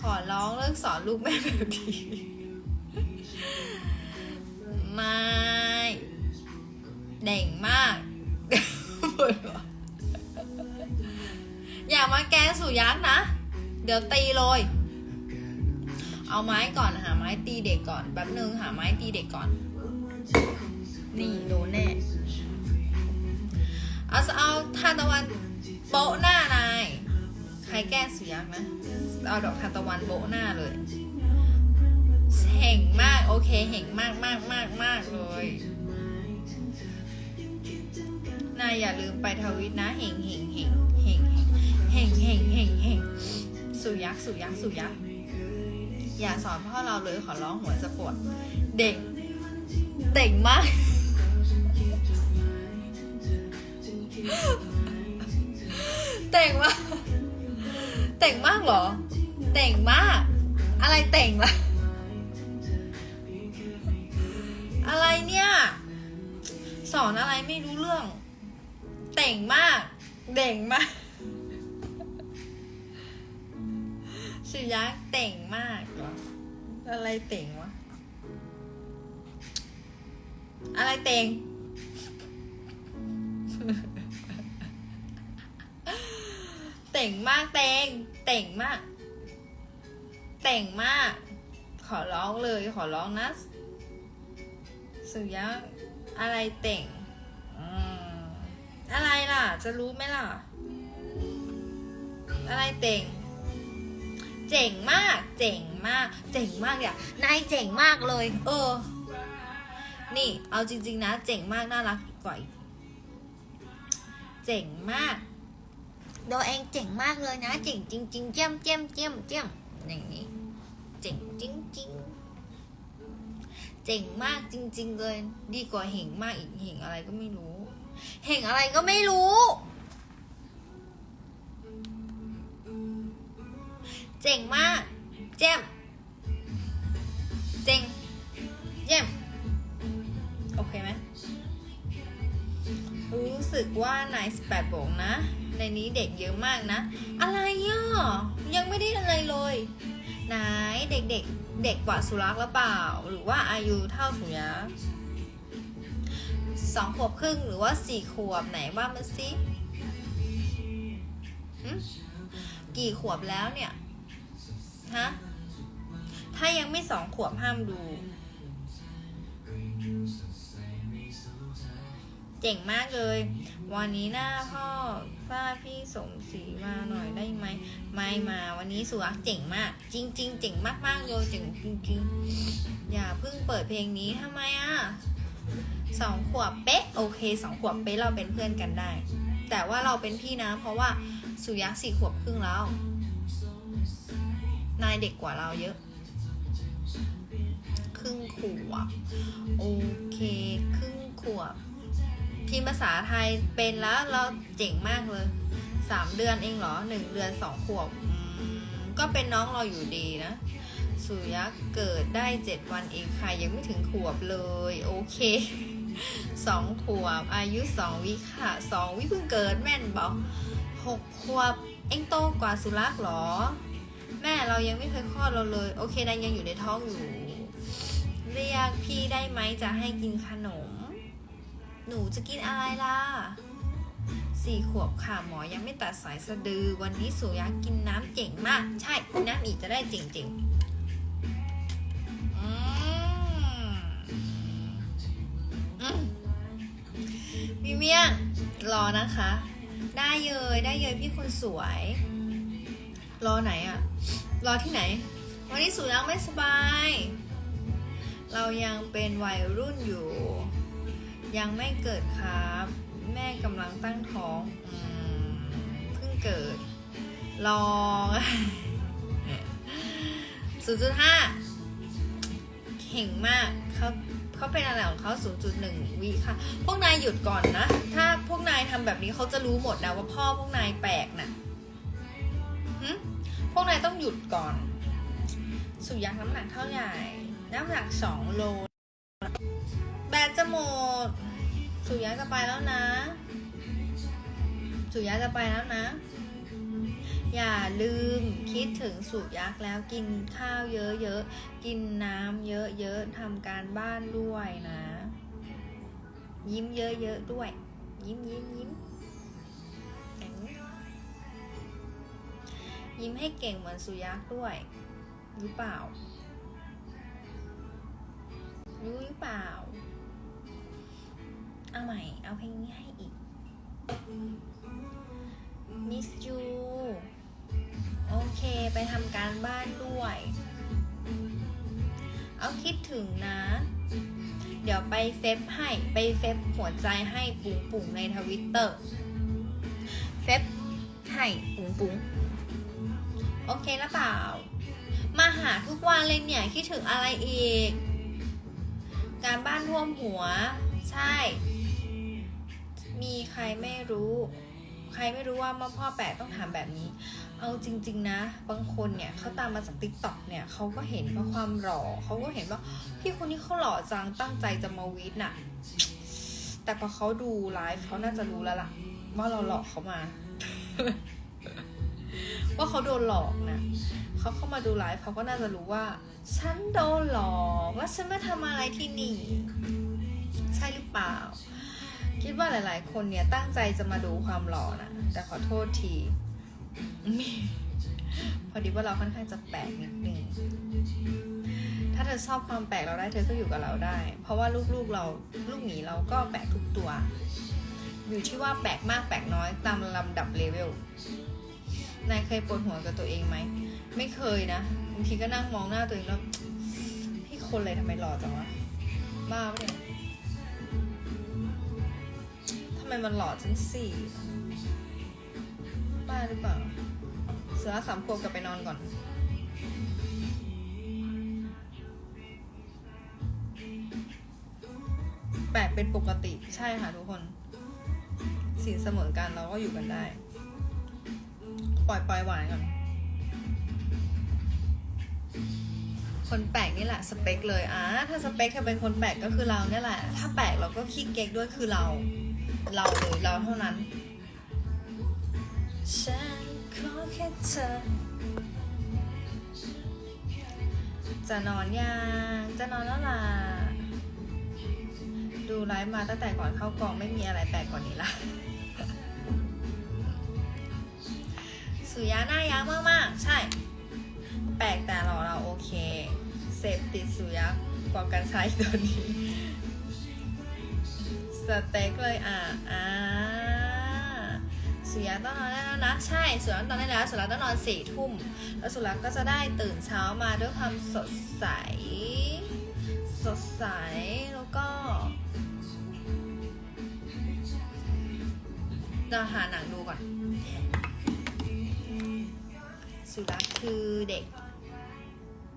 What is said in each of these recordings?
ขอร้องเลิกสอนลูกแม่แบบนี้ไม่เด่งมาก อย่ามาแกงสุยักษ์นะ เดี๋ยวตีเลย เอาไม้ก่อนหาไม้ตีเด็กก่อนแป๊บนึงหาไม้ตีเด็กก่อน นี่โดนแน่เอาเอาทานตะวันโปะหน้านาย ใครแก้สุยักษ์นะ เอาดอกทานตะวันโปะหน้าเลยเห่งมาก โอเคเห่งมากมากมากมากเลย นายอย่าลืมไปทวิตนะเห่งเห่งเห่งเห่งเห่งเห่งเห่งเห่งสุยักษ์สุยักษ์สุยักษ์อย่าสอนพ่อเราเลยขอร้องหัวจะปวด เด็กเต่งมากเต่งมาก เต่งมากเหรอเต่งมาก อะไรเต่งล่ะ อะไรเนี่ย สอนอะไรไม่รู้เรื่องเต่งมาก เด่งมากชื่อยักษ์เต่งมากเหรอ อะไรเต่งวะ อะไรเต่ง เต่งมากเต่งเต่งมากเต่งมาก ขอร้องเลยขอร้องนะสุยะอะไรเต่งอะไรล่ะ จะรู้ไหมล่ะ อะไรเต่ง เจ๋งมาก เจ๋งมาก เจ๋งมากเนี่ยนายเจ๋งมากเลย เออ นี่ เอาจริง ๆ นะ เจ๋งมากน่ารักกว่าอีกเจ๋งมาก โดเองเจ๋งมากเลยนะ เจ๋งจริงๆเจียมเจียมเจียมเจียมอย่างนี้เจ๋งจริงๆเจ๋งมากจริง ๆ เลย ดีกว่าเหงมากอีกเหงอะไรก็ไม่รู้เหงอะไรก็ไม่รู้ เจ๋งมาก เจมเจ๋งเยี่ยมโอเคไหมรู้สึกว่านายสิบแปดโบงนะ ในนี้เด็กเยอะมากนะ อะไรอะยังไม่ได้อะไรเลยนายเด็กเด็กๆเด็กกว่าสุรักษ์หรือเปล่า หรือว่าอายุเท่าสุยักษ์สองขวบครึ่งหรือว่าสี่ขวบไหนว่ามาสิหึกี่ขวบแล้วเนี่ยฮะถ้ายังไม่สองขวบห้ามดู เจ๋งมากเลย วันนี้หน้าพ่อป้าพี่สมศรีมาหน่อยได้ไหม ไม่มา วันนี้สุรักษ์เจ๋งมาก จริงๆเจ๋งมากๆโยเจ๋งจริงๆอย่าเพิ่งเปิดเพลงนี้ทำไมอะสองขวบเป๊ะ โอเคสองขวบเป๊ะเราเป็นเพื่อนกันได้ แต่ว่าเราเป็นพี่นะ เพราะว่าสุยักษ์สี่ขวบครึ่งแล้ว นายเด็กกว่าเราเยอะ ครึ่งขวบ โอเค ครึ่งขวบ พิมพ์ภาษาไทยเป็นแล้วเราเจ๋งมากเลยสามเดือนเองเหรอหนึ่งเดือนสองขวบก็เป็นน้องเราอยู่ดีนะ สุยักษ์เกิดได้เจ็ดวันเองค่ะ ยังไม่ถึงขวบเลย โอเคสองขวบ อายุสองวิค่ะสองวิเพิ่งเกิดแม่นบอกหกขวบ เอ็งโตกว่าสุรักษ์เหรอ แม่เรายังไม่เคยคลอดเราเลย โอเคนายยังอยู่ในท้องอยู่ เรียกพี่ได้ไหมจะให้กินขนม หนูจะกินอะไรล่ะสี่ขวบค่ะหมอยังไม่ตัดสายสะดือ วันนี้สุยักกินน้ำเจ๋งมาก ใช่กินน้ำอีกจะได้เจ๋งๆอืมอืมพี่เมียงรอนะคะ ได้เยยได้เยยพี่คนสวย รอไหนอะรอที่ไหน วันนี้สุยักไม่สบาย เรายังเป็นวัยรุ่นอยู่ ยังไม่เกิดครับ แม่กำลังตั้งท้องอเพิ่งเกิด รอศูนย์จุดห้าเก่งมากเขาเขาเป็นอะไรของเขา0.1วิค่ะ พวกนายหยุดก่อนนะ ถ้าพวกนายทำแบบนี้เขาจะรู้หมดนะว่าพ่อพวกนายแปลกนะหึพวกนายต้องหยุดก่อน สุยักน้ำหนักเท่าไหร่ น้ำหนักสองโล แบตจะหมดสุยะจะไปแล้วนะ สุยะจะไปแล้วนะ อย่าลืมคิดถึงสูตรยักษ์แล้วกินข้าวเยอะๆ กินน้ำเยอะๆทำการบ้านด้วยนะ ยิ้มเยอะๆด้วย ยิ้มยิ้มยิ้มอย่างนี้ยิ้มให้เก่งเหมือนสุยักษ์ด้วยรู้เปล่า รู้หรือเปล่า เอาใหม่ เอาเพลงนี้ให้อีก Miss you โอเคไปทำการบ้านด้วย เอาคิดถึงนะ เดี๋ยวไปเฟซให้ไปเฟซหัวใจให้ปุ๋งปุ๋งในทวิตเตอร์เฟซให้ปุ๋งปุ๋งโอเคแล้วเปล่า มาหาทุกวันเลยเนี่ย คิดถึงอะไรอีก การบ้านท่วมหัว ใช่ มีใครไม่รู้ ใครไม่รู้ว่ามาพ่อแปะต้องถามแบบนี้ เอาจริง ๆ นะ บางคนเนี่ยเขาตามมาจากติ๊กต็อกเนี่ยเขาก็เห็นว่าความหล่อเขาก็เห็นว่าพี่คนนี้เขาหล่อจังตั้งใจจะมาวีดน่ะ แต่พอเขาดูไลฟ์เขาน่าจะรู้แล้วล่ะ ว่าเราหลอกเขามา ว่าเขาโดนหลอกนะเขาเข้ามาดูไลฟ์เขาก็น่าจะรู้ว่า ฉันโดนหลอก แล้วฉันมาทำอะไรที่นี่ ใช่หรือเปล่า คิดว่าหลายๆ คนเนี่ยตั้งใจจะมาดูความหล่อนะแต่ขอโทษทีพอดีว่าเราค่อนข้างจะแปลกนิดนึงถ้าเธอชอบความแปลกเราได้เธอก็อยู่กับเราได้ เพราะว่าลูกๆเราลูกหมีเราก็แปลกทุกตัว อยู่ที่ว่าแปลกมากแปลกน้อยตามลำดับเลเวลนายเคยปวดหัวกับตัวเองไหมไม่เคยนะบางทีก็นั่งมองหน้าตัวเองแล้วพี่คนเลยทำไมหล่อจังวะบ้าปะเนี่ย ไมมันหล่อจังสี่บ้าหรือเปล่า เสือสามขวบกลับไปนอนก่อน แปลกเป็นปกติใช่ค่ะทุกคนสินเสมอกันเราก็อยู่กันได้ ปล่อยปล่อยหวานก่อน คนแปลกนี่แหละสเปคเลยอะถ้าสเปคเธอเป็นคนแปลกก็คือเราเนี่ยแหละ ถ้าแปลกเราก็ขี้เก๊กด้วยคือเรา เราเลยเราเท่านั้น ฉันขอแค่เธอ จะนอนยัง จะนอนแล้วล่ะ ดูไลฟ์มาตั้งแต่ก่อนเข้ากองไม่มีอะไรแปลกกว่านี้ละสุยาหน้ายักษ์มากๆ ใช่ แปลกแต่เราเราโอเค เสพติดสุยักษ์กว่ากันใช้ตัวนี้ สเต็กเลยอะอ่าสุยัต้องนอนได้แล้วนะใช่สุยักษ์นอนได้แล้วสุยัต้องนอนสี่ทุ่มแล้วสุยัตก็จะได้ตื่นเช้ามาด้วยความสดใส สดใสแล้วก็เราหาหนังดูก่อน สุรักคือเด็ก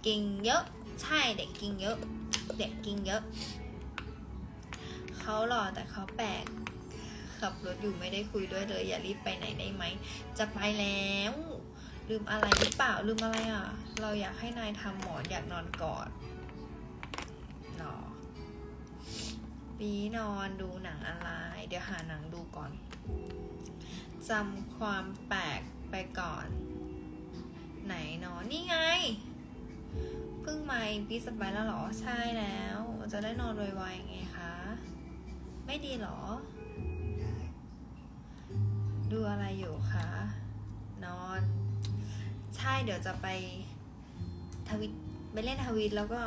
กินเยอะ ใช่เด็กกินเยอะ เด็กกินเยอะ เขาหล่อแต่เขาแปลก ขับรถอยู่ไม่ได้คุยด้วยเลย อย่ารีบไปไหนได้ไหม จะไปแล้ว ลืมอะไรหรือเปล่าลืมอะไรอะ เราอยากให้นายทำหมอนอยากนอนกอดหรอปีนอนดูหนังอะไร เดี๋ยวหาหนังดูก่อนจำความแปลกไปก่อน ไหนเนอะนี่ไงเพิ่งมาปีสบายแล้วหรอ ใช่แล้ว จะได้นอนไวๆไงคะ ไม่ดีเหรอ ดูอะไรอยู่คะ นอน ใช่เดี๋ยวจะไปทวิตไปเล่นทวิตแล้วก็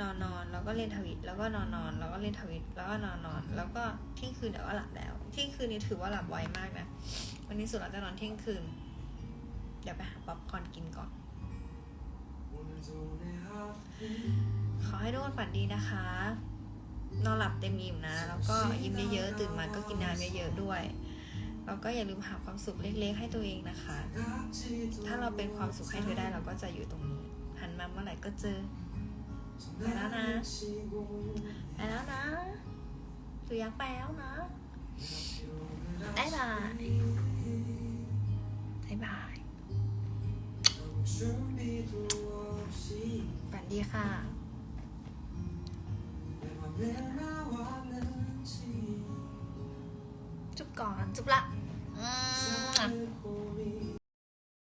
นอนนอนแล้วก็เล่นทวิตแล้วก็นอนนอนแล้วก็เล่นทวิตแล้วก็นอนนอนแล้วก็เที่ยงคืนเดี๋ยวก็หลับแล้วเที่ยงคืนนี้ถือว่าหลับไวมากนะวันนี้สุดเราจะนอนเที่ยงคืน เดี๋ยวไปหาป๊อปคอร์นกินก่อน ขอให้ทุกคนฝันดีนะคะ นอนหลับเต็มอิ่มนะ แล้วก็ยิ้มเยอะๆตื่นมาก็กินน้ำเยอะๆด้วย แล้วก็อย่าลืมหาความสุขเล็ก ๆ ให้ตัวเองนะคะ ถ้าเราเป็นความสุขให้เธอได้เราก็จะอยู่ตรงนี้หันมาเมื่อไหร่ก็เจอไปแล้วนะไปแล้วนะตัวยักษ์ไปแล้วนะบ๊ายบายบ๊ายบายฝันดีค่ะ จุบก่อน จุบละ